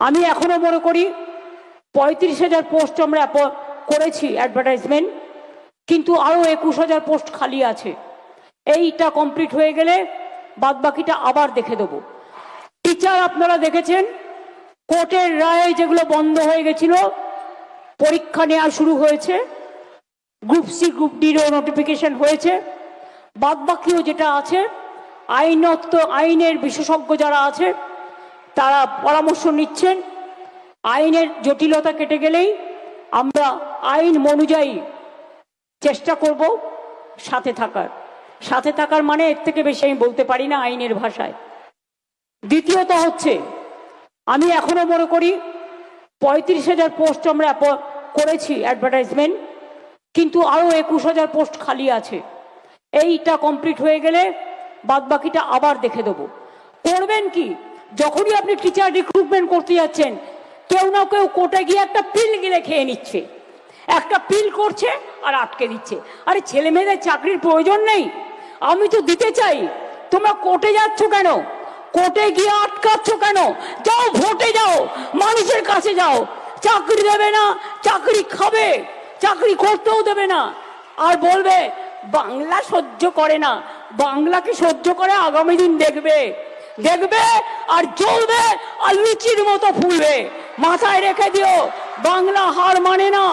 আমি এখনও মনে করি পঁয়ত্রিশ হাজার পোস্ট আমরা করেছি অ্যাডভার্টাইজমেন্ট কিন্তু আরও একুশ হাজার পোস্ট খালি আছে। এইটা কমপ্লিট হয়ে গেলে বাদ বাকিটা আবার দেখে দেবো। টিচার আপনারা দেখেছেন? কোর্টের রায়ে যেগুলো বন্ধ হয়ে গেছিল, পরীক্ষা নেওয়া শুরু হয়েছে গ্রুপ সি গ্রুপ ডিরও নোটিফিকেশন হয়েছে। বাদ বাকিও যেটা আছে, আইনত আইনের বিশেষজ্ঞ যারা আছে তারা পরামর্শ নিচ্ছেন। আইনের জটিলতা কেটে গেলেই আমরা আইন অনুযায়ী চেষ্টা করব সাথে থাকার। সাথে থাকার মানে এর থেকে বেশি আমি বলতে পারি না আইনের ভাষায়। দ্বিতীয়ত হচ্ছে, আমি এখনও মনে করি পঁয়ত্রিশ হাজার পোস্ট আমরা করেছি অ্যাডভার্টাইজমেন্ট, কিন্তু আরও একুশ হাজার পোস্ট খালি আছে। এইটা কমপ্লিট হয়ে গেলে বাদ বাকিটা আবার দেখে দেবো। করবেন কি? যখনই আপনি টিচার রিক্রুটমেন্ট করতে যাচ্ছেন, কেউ না কেউ কোর্টে গিয়ে একটা পিল গিলে খেয়ে নিচ্ছে। একটা পিল করছে আর আটকে দিচ্ছে। আরে ছেলে মেয়েদের চাকরির প্রয়োজন নেই। আমি তো দিতে চাই। তোমরা কোর্টে যাচ্ছ কেন? কোর্টে গিয়ে আটকাচ্ছ কেন? যাও, ভোটে যাও, মানুষের কাছে যাও। চাকরি দেবে না, চাকরি খাবে, চাকরি করতেও দেবে না। আর বলবে, বাংলা সহ্য করে না। বাংলাকে সহ্য করে আগামী দিন দেখবে। দেখবে আর জ্বলবে আর লুচির মতো ফুলবে। মাথায় রেখে দিও বাংলা হার মানে না।